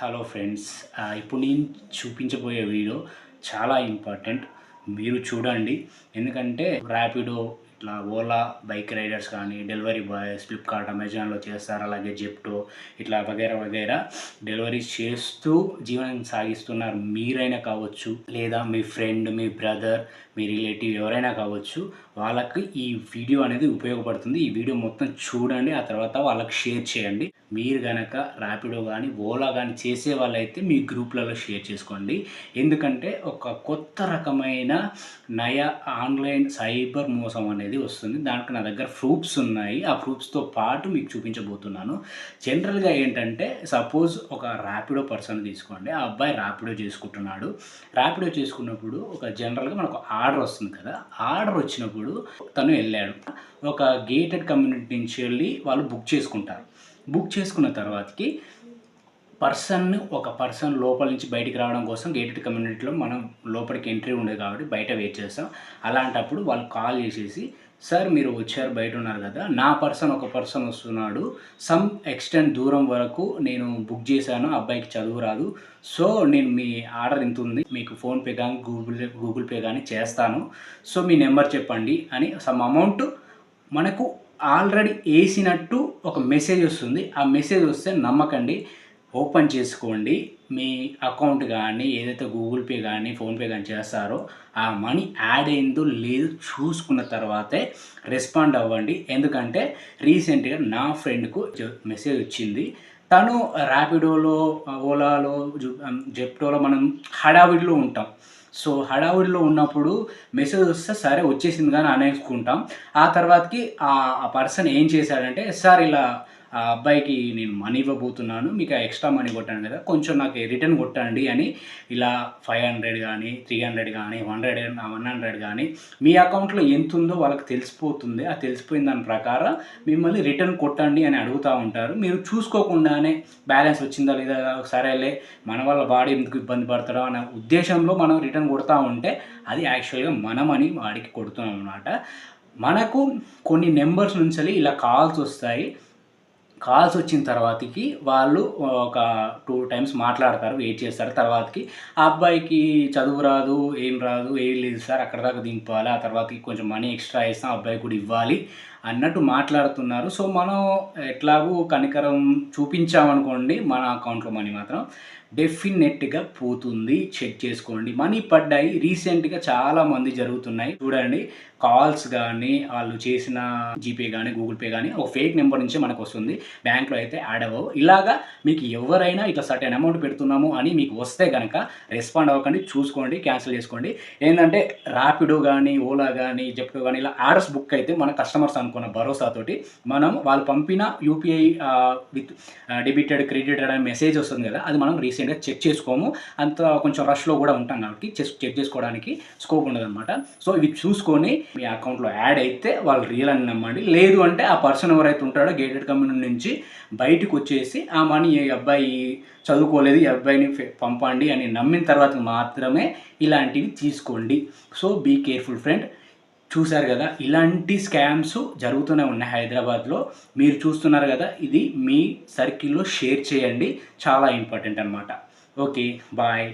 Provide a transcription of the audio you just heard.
Hello friends ఇప్పుడు నేను చూపించబోయే వీడియో చాలా ఇంపార్టెంట్. మీరు చూడండి. ఎందుకంటే ర్యాపిడో ఇట్లా ఓలా బైక్ రైడర్స్ కానీ డెలివరీ బాయ్స్ ఫ్లిప్కార్ట్ అమెజాన్లో చేస్తారు. అలాగే జెప్టో ఇట్లా వగేరా వగేరా డెలివరీ చేస్తూ జీవనం సాగిస్తున్నారు. మీరైనా కావచ్చు లేదా మీ ఫ్రెండ్ మీ బ్రదర్ మీ రిలేటివ్ ఎవరైనా కావచ్చు వాళ్ళకి ఈ వీడియో అనేది ఉపయోగపడుతుంది. ఈ వీడియో మొత్తం చూడండి ఆ తర్వాత వాళ్ళకి షేర్ చేయండి. మీరు కనుక ర్యాపిడో కానీ ఓలా కానీ చేసే వాళ్ళైతే మీ గ్రూప్లలో షేర్ చేసుకోండి. ఎందుకంటే ఒక కొత్త రకమైన నయ ఆన్లైన్ సైబర్ మోసం అనేది వస్తుంది. దానికి నా దగ్గర ప్రూఫ్స్ ఉన్నాయి. ఆ ప్రూఫ్స్తో పాటు మీకు చూపించబోతున్నాను. జనరల్గా ఏంటంటే సపోజ్ ఒక ర్యాపిడో పర్సన్ తీసుకోండి. ఆ అబ్బాయి ర్యాపిడో చేసుకుంటున్నాడు. ర్యాపిడో చేసుకున్నప్పుడు ఒక జనరల్గా మనకు ఆర్డర్ వస్తుంది కదా. ఆర్డర్ వచ్చినప్పుడు తను వెళ్ళాడు. ఒక గేటెడ్ కమ్యూనిటీ నుంచి వెళ్ళి వాళ్ళు బుక్ చేసుకుంటారు. బుక్ చేసుకున్న తర్వాతకి పర్సన్ ఒక పర్సన్ లోపల నుంచి బయటికి రావడం కోసం గేటెడ్ కమ్యూనిటీలో మనం లోపలికి ఎంట్రీ ఉండదు కాబట్టి బయట వెయిట్ చేస్తాం. అలాంటప్పుడు వాళ్ళు కాల్ చేసేసి సార్ మీరు వచ్చారు బయట ఉన్నారు కదా. నా పర్సన్ ఒక పర్సన్ వస్తున్నాడు. సమ్ ఎక్స్టెంట్ దూరం వరకు నేను బుక్ చేశాను. అబ్బాయికి చదువు రాదు. సో నేను మీ ఆర్డర్ ఇంత ఉంది. మీకు ఫోన్పే కానీ గూగుల్ గూగుల్ పే కానీ చేస్తాను. సో మీ నెంబర్ చెప్పండి అని సమ్ అమౌంట్ మనకు ఆల్రెడీ వేసినట్టు ఒక మెసేజ్ వస్తుంది. ఆ మెసేజ్ వస్తే నమ్మకండి. ఓపెన్ చేసుకోండి. మీ అకౌంట్ కానీ ఏదైతే గూగుల్ పే కానీ ఫోన్పే కానీ చేస్తారో ఆ మనీ యాడ్ అయిందో లేదో చూసుకున్న తర్వాతే రెస్పాండ్ అవ్వండి. ఎందుకంటే రీసెంట్గా నా ఫ్రెండ్కు మెసేజ్ వచ్చింది. తను ర్యాపిడోలో ఓలాలో జెప్టోలో మనం హడావిడిలో ఉంటాం. సో హడావుడిలో ఉన్నప్పుడు మెసేజ్ వస్తే సరే వచ్చేసింది కానీ అనేసుకుంటాం. ఆ తర్వాతకి ఆ ఆ పర్సన్ ఏం చేశాడంటే సార్ ఇలా ఆ అబ్బాయికి నేను మనీ ఇవ్వబోతున్నాను మీకు ఎక్స్ట్రా మనీ కొట్టాను కదా కొంచెం నాకు రిటర్న్ కొట్టండి అని ఇలా ఫైవ్ హండ్రెడ్ కానీ త్రీ హండ్రెడ్ కానీ వన్ హండ్రెడ్ వన్ హండ్రెడ్ కానీ మీ అకౌంట్లో ఎంత ఉందో వాళ్ళకి తెలిసిపోతుంది. ఆ తెలిసిపోయిన దాని ప్రకారం మిమ్మల్ని రిటర్న్ కొట్టండి అని అడుగుతూ ఉంటారు. మీరు చూసుకోకుండానే బ్యాలెన్స్ వచ్చిందా లేదా సరేలే మన వాళ్ళ బాడీ ఎందుకు ఇబ్బంది పడతాడో అనే ఉద్దేశంలో మనం రిటర్న్ కొడతా ఉంటే అది యాక్చువల్గా మనమని వాడికి కొడుతున్నాం అనమాట మనకు కొన్ని నెంబర్స్ నుంచి ఇలా కాల్స్ వస్తాయి. కాల్స్ వచ్చిన తర్వాతకి వాళ్ళు ఒక టూ టైమ్స్ మాట్లాడతారు వెయిట్ చేస్తారు. తర్వాతకి ఆ అబ్బాయికి చదువు రాదు ఏం రాదు ఏం లేదు సార్ అక్కడ దాకా దింపాలి ఆ తర్వాతకి కొంచెం మనీ ఎక్స్ట్రా ఇస్తాం అబ్బాయి కూడా ఇవ్వాలి అన్నట్టు మాట్లాడుతున్నారు. సో మనం ఎట్లాగూ కనికరం చూపించామనుకోండి మన అకౌంట్లో మనీ మాత్రం డెఫినెట్గా పోతుంది. చెక్ చేసుకోండి. మనీ పడ్డాయి. రీసెంట్గా చాలా మంది జరుగుతున్నాయి. చూడండి కాల్స్ కానీ వాళ్ళు చేసిన జీపే కానీ గూగుల్ పే కానీ ఒక ఫేక్ నెంబర్ నుంచి మనకు వస్తుంది. బ్యాంక్లో అయితే యాడ్ అవ్వవు. ఇలాగా మీకు ఎవరైనా ఇట్లా సర్టెన్ అమౌంట్ పెడుతున్నాము అని మీకు వస్తే కనుక రెస్పాండ్ అవ్వకండి చూసుకోండి క్యాన్సిల్ చేసుకోండి. ఏంటంటే ర్యాపిడో కానీ ఓలా కానీ జెప్టో కానీ ఇలా యాడ్స్ బుక్ అయితే మన కస్టమర్స్ అనుకున్న భరోసాతోటి మనం వాళ్ళు పంపిన యూపీఐ విత్ డెబిటెడ్ క్రెడిటెడ్ అనే మెసేజ్ వస్తుంది కదా అది మనం రీసెంట్గా చెక్ చేసుకోము. అంత కొంచెం రష్లో కూడా ఉంటాం కాబట్టి చెక్ చెక్ చేసుకోవడానికి స్కోప్ ఉండదన్నమాట. సో ఇవి చూసుకొని మీ అకౌంట్లో యాడ్ అయితే వాళ్ళు రియల్ అని నమ్మండి. లేదు అంటే ఆ పర్సన్ ఎవరైతే ఉంటాడో గేటెడ్ కమ్యూనిటీ నుంచి బయటకు వచ్చేసి ఆ మనీ ఈ అబ్బాయి చదువుకోలేదు ఈ అబ్బాయిని పంపండి అని నమ్మిన తర్వాత మాత్రమే ఇలాంటివి తీసుకోండి. సో బీ కేర్ఫుల్ ఫ్రెండ్ చూశారు కదా ఇలాంటి స్కామ్స్ జరుగుతూనే ఉన్నాయి హైదరాబాద్లో. మీరు చూస్తున్నారు కదా ఇది మీ సర్కిల్లో షేర్ చేయండి. చాలా ఇంపార్టెంట్ అనమాట ఓకే బాయ్.